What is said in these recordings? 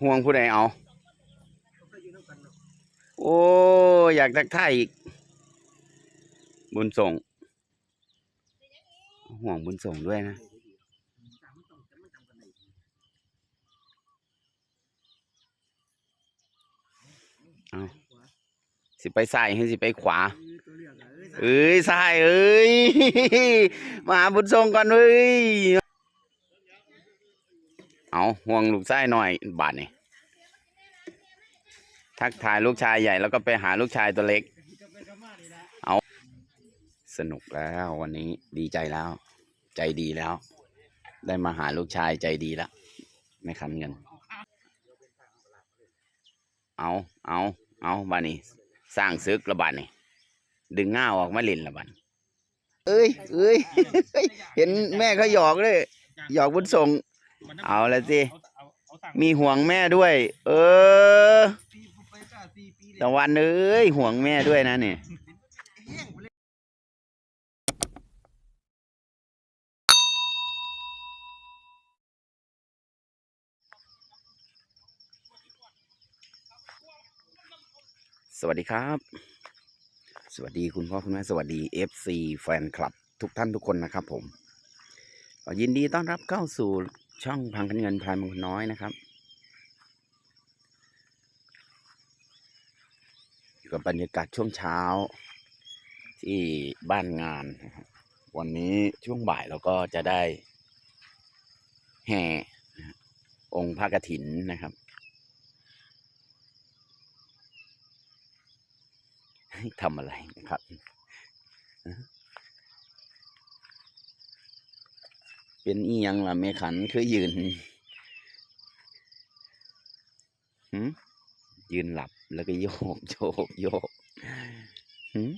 ห่วงผู้ใดเอา โอ้ อยากทักทายอีก บุญส่ง ห่วงบุญส่งด้วยนะเอาสิไปซ้ายให้สิไปขวา เอ้ยซ้ายเอ้ย มาบุญส่งก่อนเอ้ย เอาห่วงลูกชายหน่อยบาทนี่ทักทายลูกชายใหญ่แล้วก็ไปหาลูกชายตัวเล็ก เอาสนุกแล้ววันนี้ดีใจแล้ว ใจดีแล้ว ได้มาหาลูกชายใจดีแล้วไม่คันเงิน เอาเอาเอาบานี้ สร้างซึกระบาดนี่ดึงง่าออกมาเล่นระบาดเอ้ยเอ้ยเห็นแม่เขาหยอกเลยหยอกบุญส่ง เอาละสิ มีห่วงแม่ด้วย เออตะวันเอ้ยห่วงแม่ด้วยนะเนี่ยสวัสดีครับ สวัสดีคุณพ่อคุณแม่สวัสดี FC แฟนคลับ ทุกท่านทุกคนนะครับผมก็ยินดีต้อนรับเข้าสู่ ช่องพังคันเงินพลายมงคลน้อยนะครับ อยู่กับบรรยากาศช่วงเช้า ที่บ้านงานนะครับวันนี้ช่วงบ่ายเราก็จะได้ แห่องค์พระกฐินนะครับ ทำอะไรนะครับ เป็นอียังล่ะเมขันคือยืนหืมยืนหลับแล้วก็โยกโยกโยกหืม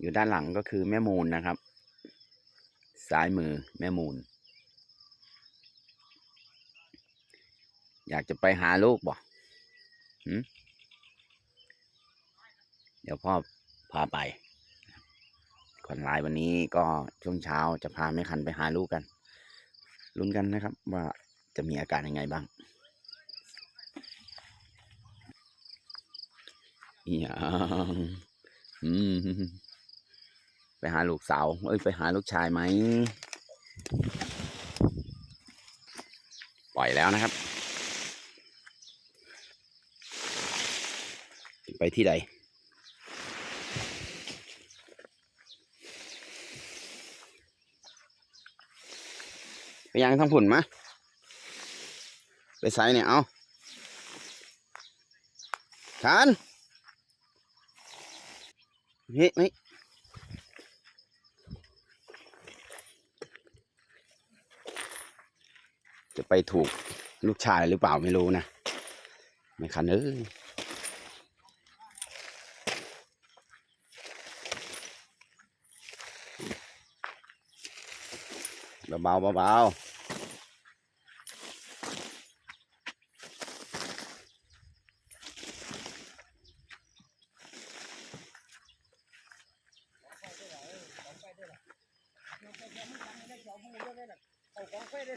อยู่ด้านหลังก็คือแม่มูลนะครับ ซ้ายมือแม่มูล อยากจะไปหาลูกบ่หืมเดี๋ยวพ่อพาไป ก่อนไลน์วันนี้ก็ช่วงเช้าจะพาแม่คันไปหาลูกกันลุ้นกันนะครับ ว่าจะมีอาการยังไงบ้างอย่างอืมไปหาลูกสาวเอ้ยไปหาลูกชายไหมปล่อยแล้วนะครับ ไปที่ใด ยังทั้งผุนมะไปไซเนี่ยเอาขานเฮ้ยไม่จะไปถูกลูกชายหรือเปล่าไม่รู้นะ ไม่คันเอ้ยเบาๆเบาๆ โ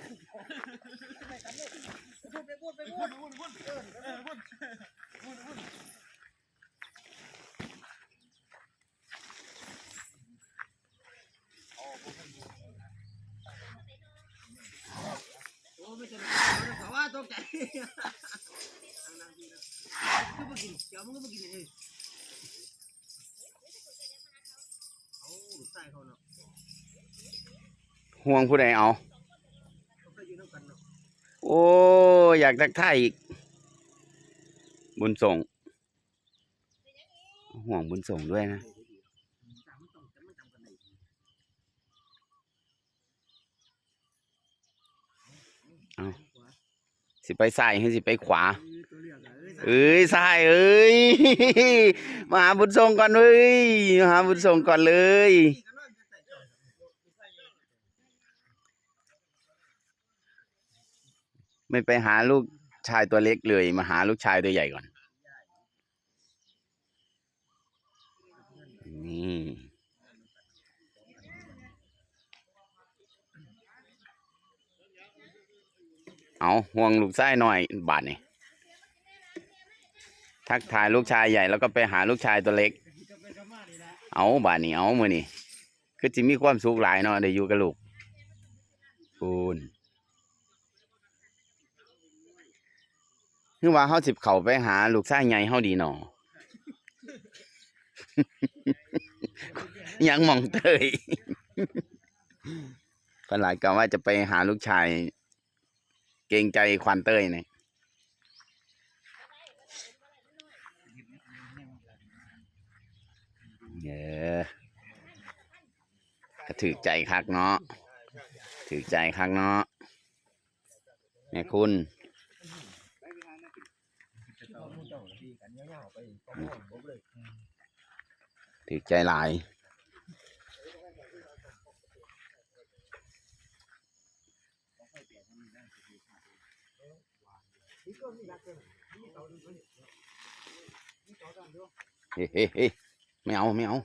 อ้ไม่ใช่เพราะว่าตกใจคือมากินเดี๋ยวมึงก็มากินเองเอาใส่เขาเนาะห่วงผู้ใดเอาเขาก็อยู่น้ำกันเนาะ โอ้ อยากทักทายอีก บุญส่ง ห่วงบุญส่งด้วยนะเอาสิไปซ้ายให้สิไปขวา เอ้ยเอ้ยซ้ายเอ้ย มาหาบุญส่งก่อนเอ้ย มาหาบุญส่งก่อนเลย ไม่ไปหาลูกชายตัวเล็กเลยมาหาลูกชายตัวใหญ่ก่อน นี่เอาห่วงลูกชายหน่อยบาทนี่ทักทายลูกชายใหญ่แล้วก็ไปหาลูกชายตัวเล็ก เอาบาทนี่เอามือนี่คือจิมีความสุขหลายเนาะได้อยู่กับลูกคูณ คือว่าเฮาสิเข้าไปหา ลูกชายใหญ่เฮาดีเนาะยังมองเตยพนหลายก็ว่าจะไปหาลูกชาย เกรงใจควันเตยเนี่ยเออก็ถือใจคักเนาะถือใจคักเนาะแม่คุณ ถือใจหลายเฮ้เฮ้เฮ้ไม่เอาไม่เอา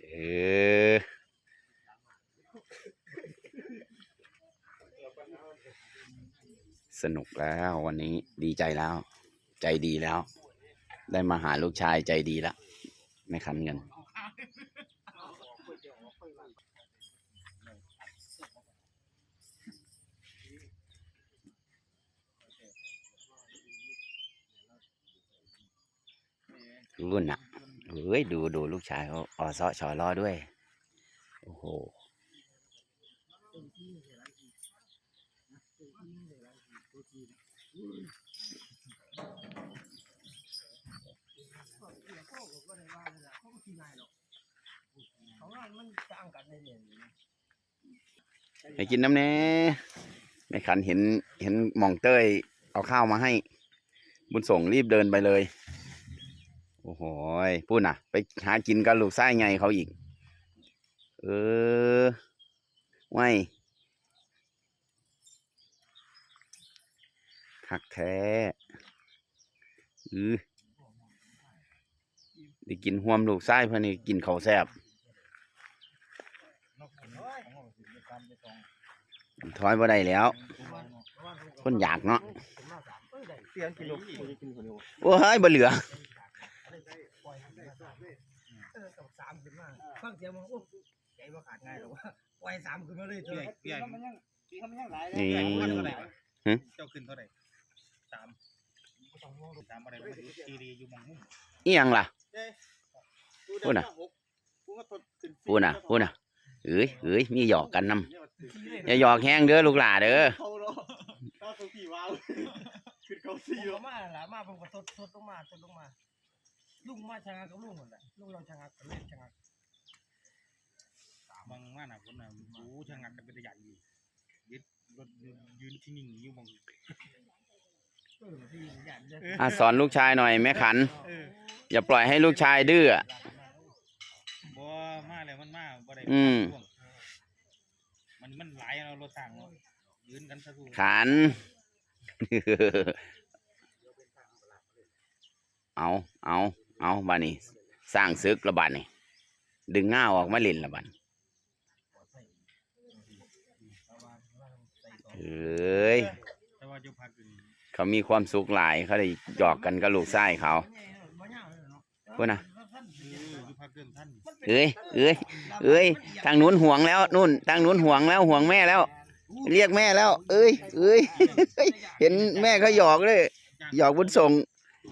เออ สนุกแล้ววันนี้ดีใจแล้ว ใจดีแล้ว ได้มาหาลูกชายใจดีแล้วไม่คันเงินรุ่นอะเฮ้ยดูดูลูกชายเขาออซอชอล้อด้วย โอ้โห เขาว่ามันจ้างกันในเนี่ยให้กินน้ำเน่แม่ขันเห็นเห็นหมองเต้ย เอาข้าวมาให้ บุญส่งรีบเดินไปเลย โอ้โหพูดน่ะไปหากินกับลูกไส้ไงเขาอีก เออไว้ คักแท้อือได้กินห่วมลูกไส้เพื่อนนี่กินเขาวแซบถอยบ่ได้แล้ว คนอยากเนาะเสียงกินลูกกูจะกินคนเดียวโอ้ยบ่เหลือเออกับสามขึ้นมาฟังเสียงมันโอ้ใจว่าขาดง่ายหรอกว่าปล่อยสามขึ้นมาเลยเถเปียอะกเปียกนี่เท่าไหร่วะหึเจ้าขึ้นเท่าไหร่สามสามอะไรไม่รู้จีดีอยู่มองมุมอีหยังล่ะ พูดน่ะ พูดน่ะพูดน่ะเอ้ยเอ้ยมีหยอกกันนำอย่าหยอกแห้งเด้อลูกหลาเด้อเขาเนาะถ้าตัวผีว้าวคือเขาสี่สี่มาละมาผมก็ทดทดลงมาทดลงมา ลุงมาชะงักกับลุงหมดแหละลุงเราชะงักกับเล่นชะงักมองว่าน่ะคนน่ะโอ้ช่างงักกันเป็นตัวใหญ่อยู่ยึดรถยืนที่นิ่งอยู่มองเออที่ใหญ่เลยอะสอนลูกชายหน่อยแม่ขันเอออย่าปล่อยให้ลูกชายดื้ออะบ่มาแล้วมันมาบ่ได้อืมช่วงมันมันหลายเรารถสั่งเนาะยืนกันซะสู้ขัน เอาเอาเอาบานี้ สร้างซึกระบาดนี่ดึงง่าออกมาเล่นระบาดเอ้ยแต่ว่าอยู่พักอื่น เขามีความสุขหลายเขาได้หยอกกันกับลูกชายเขาพูดน่ะเอออยู่พักอื่นท่านเอ้ยเอ้ยเอ้ยทางนู้นห่วงแล้วนู่นทางนู้นห่วงแล้วห่วงแม่แล้ว เรียกแม่แล้ว เอ้ยเอ้ยเห็นแม่เขาหยอกเลยหยอกบุญส่ง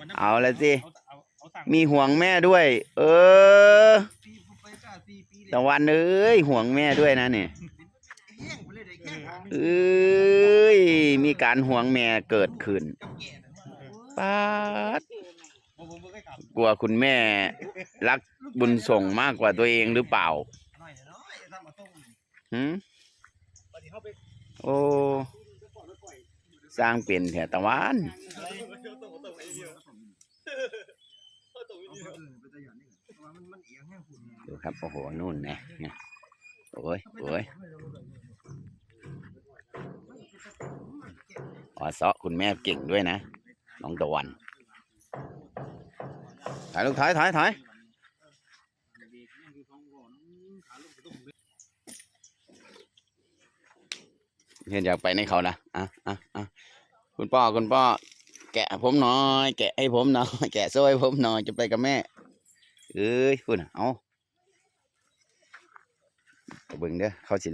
มันเอาละสิเอาเอาเอาสั่งมีห่วงแม่ด้วย เออตะวันเอ้ยห่วงแม่ด้วยนะเนี่ย เอ้ย มีการห่วงแม่เกิดขึ้นป้าดกลัวคุณแม่รักบุญส่งมากกว่าตัวเองหรือเปล่าหืมโอ้ สร้างเป็นแถตะวันดูครับ โอ้โห นู่นไงเนี่ยโอ้ย โอ้ย อ๋อเซาะคุณแม่เก่งด้วยนะ น้องตะวัน ถ่ายลูกถ่ายถ่ายถ่ายเห็นอยากไปในเขาละอะอะอะคุณพ่อคุณพ่อแกะผมหน่อย แกะให้ผมหน่อย แกะโซ่ให้ผมหน่อยจะไปกับแม่ เอ้ยคุณเอาเบิ่งเด้อเขาสิ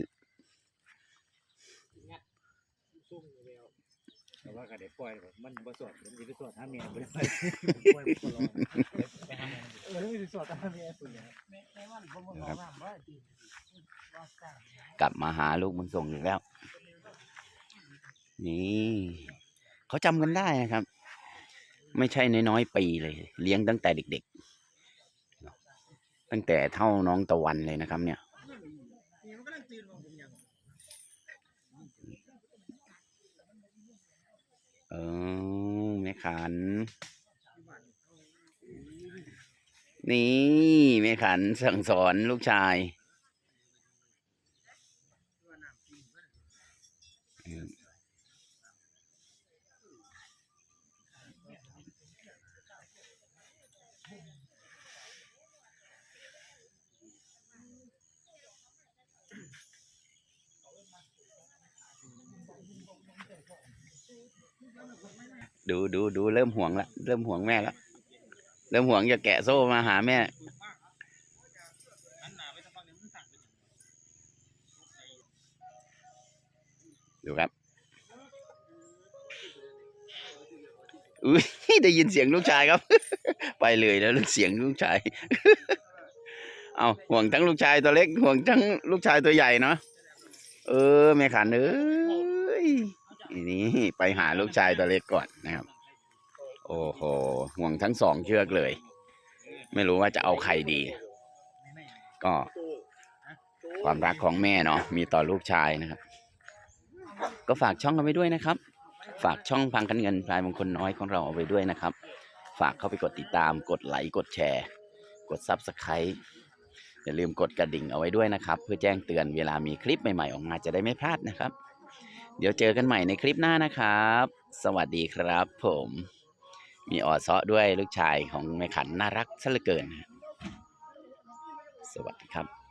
แต่ว่าก็ได้ปล่อยมันบ่สวดมันสิไปสวดหาเมียบ่ได้ไปปล่อยบ่รอเออมันสิสวดหาเมียพุ่นเนี่ยในวันผมบอกว่าว่าที่ว่าสร้างกลับมาหาลูกบุญส่งอีกแล้ว นี่เขาจำกันได้นะครับ ไม่ใช่น้อยๆปีเลย เลี้ยงตั้งแต่เด็ก ๆ ตั้งแต่เท่าน้องตะวันเลยนะครับ เนี่ย นี่มันก็ต้องตื่นมาผมยัง เออแม่ขัน นี่แม่ขันสั่งสอนลูกชาย ดูดูดูเริ่มห่วงละเริ่มห่วงแม่ละเริ่มห่วงจะแกะโซ่มาหาแม่ดูครับอุ้ยได้ยินเสียงลูกชายครับ ไปเลยแล้วเสียงลูกชาย เอาห่วงทั้งลูกชายตัวเล็กห่วงทั้งลูกชายตัวใหญ่เนาะเออแม่ขันเอ้ย นี่ไปหาลูกชายตัวเล็กก่อนนะครับ โอ้โหห่วงทั้งสองเชือกเลย ไม่รู้ว่าจะเอาใครดี ก็ความรักของแม่เนาะมีต่อลูกชายนะครับ ก็ฝากช่องกันไว้ด้วยนะครับ ฝากช่องพังกันเงินพลายมงคลน้อยของเราเอาไว้ด้วยนะครับ ฝากเข้าไปกดติดตามกดไลค์กดแชร์ กดซับสไครต์อย่าลืมกดกระดิ่งเอาไว้ด้วยนะครับ เพื่อแจ้งเตือนเวลามีคลิปใหม่ๆออกมาจะได้ไม่พลาดนะครับ เดี๋ยวเจอกันใหม่ในคลิปหน้านะครับ สวัสดีครับผม มีออดเซาะด้วยลูกชายของแม่ขันน่ารักซะเหลือเกิน สวัสดีครับ